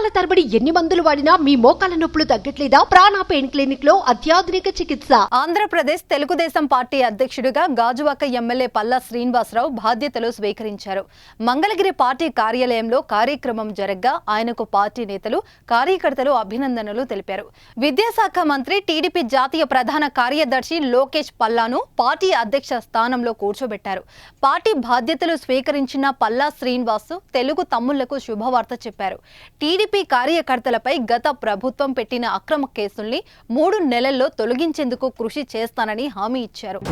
నెలల తరబడి ఎన్ని మందులు వాడినా మీ మోకాల నొప్పులు తగ్గట్లేదా? ప్రాణ పెయిన్ క్లినిక్లో అత్యాధునిక చికిత్స. ఆంధ్రప్రదేశ్ తెలుగుదేశం పార్టీ అధ్యక్షుడిగా గాజువాక ఎమ్మెల్యే పల్లా శ్రీనివాసరావు బాధ్యతలు స్వీకరించారు. మంగళగిరి పార్టీ కార్యాలయంలో కార్యక్రమం జరగ్గా ఆయనకు పార్టీ నేతలు కార్యకర్తలు అభినందనలు తెలిపారు. విద్యాశాఖ మంత్రి టీడీపీ జాతీయ ప్రధాన కార్యదర్శి లోకేష్ పల్లాను పార్టీ అధ్యక్ష స్థానంలో కూర్చోబెట్టారు. పార్టీ బాధ్యతలు స్వీకరించిన పల్లా శ్రీనివాస్ తెలుగు తమ్ముళ్ళకు శుభవార్త చెప్పారు. టీడీపీ కార్యకర్తలపై గత ప్రభుత్వం పెట్టిన అక్రమ కేసుల్ని మూడు నెలల్లో తొలగించేందుకు కృషి చేస్తానని హామీ ఇచ్చారు.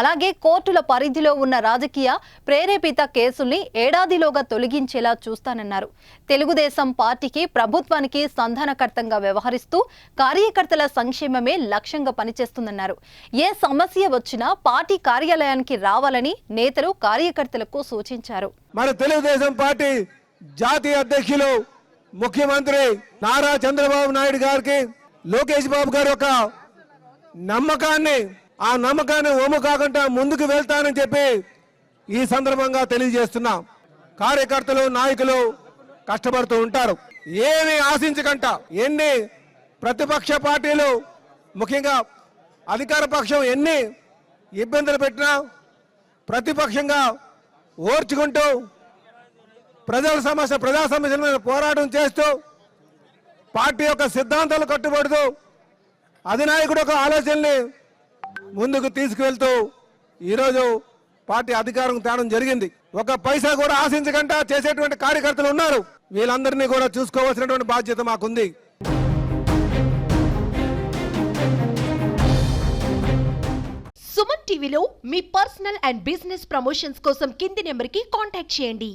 అలాగే కోర్టుల పరిధిలో ఉన్న రాజకీయ ప్రేరేపిత కేసుల్ని ఏడాదిలోగా తొలగించేలా చూస్తానన్నారు. తెలుగుదేశం పార్టీకి ప్రభుత్వానికి సంధానకర్తంగా వ్యవహరిస్తూ కార్యకర్తల సంక్షేమమే లక్ష్యంగా పనిచేస్తుందన్నారు. ఏ సమస్య వచ్చినా పార్టీ కార్యాలయానికి రావాలని నేతలు కార్యకర్తలకు సూచించారు. మన తెలుగుదేశం పార్టీ జాతీయ అధ్యక్షులు ముఖ్యమంత్రి నారా చంద్రబాబు నాయుడు గారికి లోకేష్ బాబు గారు ఒక నమ్మకాన్ని ఆ నమ్మకాన్ని ఒమ్ము కాకుండా ముందుకు వెళ్తానని చెప్పి ఈ సందర్భంగా తెలియజేస్తున్నా. కార్యకర్తలు నాయకులు కష్టపడుతూ ఉంటారు. ఏమి ఆశించకంట. ఎన్ని ప్రతిపక్ష పార్టీలు ముఖ్యంగా అధికార పక్షం ఎన్ని ఇబ్బందులు పెట్టినా ప్రతిపక్షంగా ఓర్చుకుంటూ ప్రజల సమస్య ప్రజా సమస్యల మీద పోరాటం చేస్తూ పార్టీ యొక్క సిద్ధాంతాలు కట్టుబడుతూ అధినాయకుడు యొక్క ఆలోచనని ముందుకు తీసుకువెళ్తూ ఈరోజు పార్టీ అధికారం తేడం జరిగింది. ఒక పైసా కూడా ఆశించకుండా చేసేటువంటి కార్యకర్తలు ఉన్నారు. వీళ్ళందరినీ కూడా చూసుకోవాల్సినటువంటి బాధ్యత మాకుంది. సుమన్ టీవీలో మీ పర్సనల్ అండ్ బిజినెస్ ప్రమోషన్స్ కోసం కింది నెంబర్కి కాంటాక్ట్ చేయండి.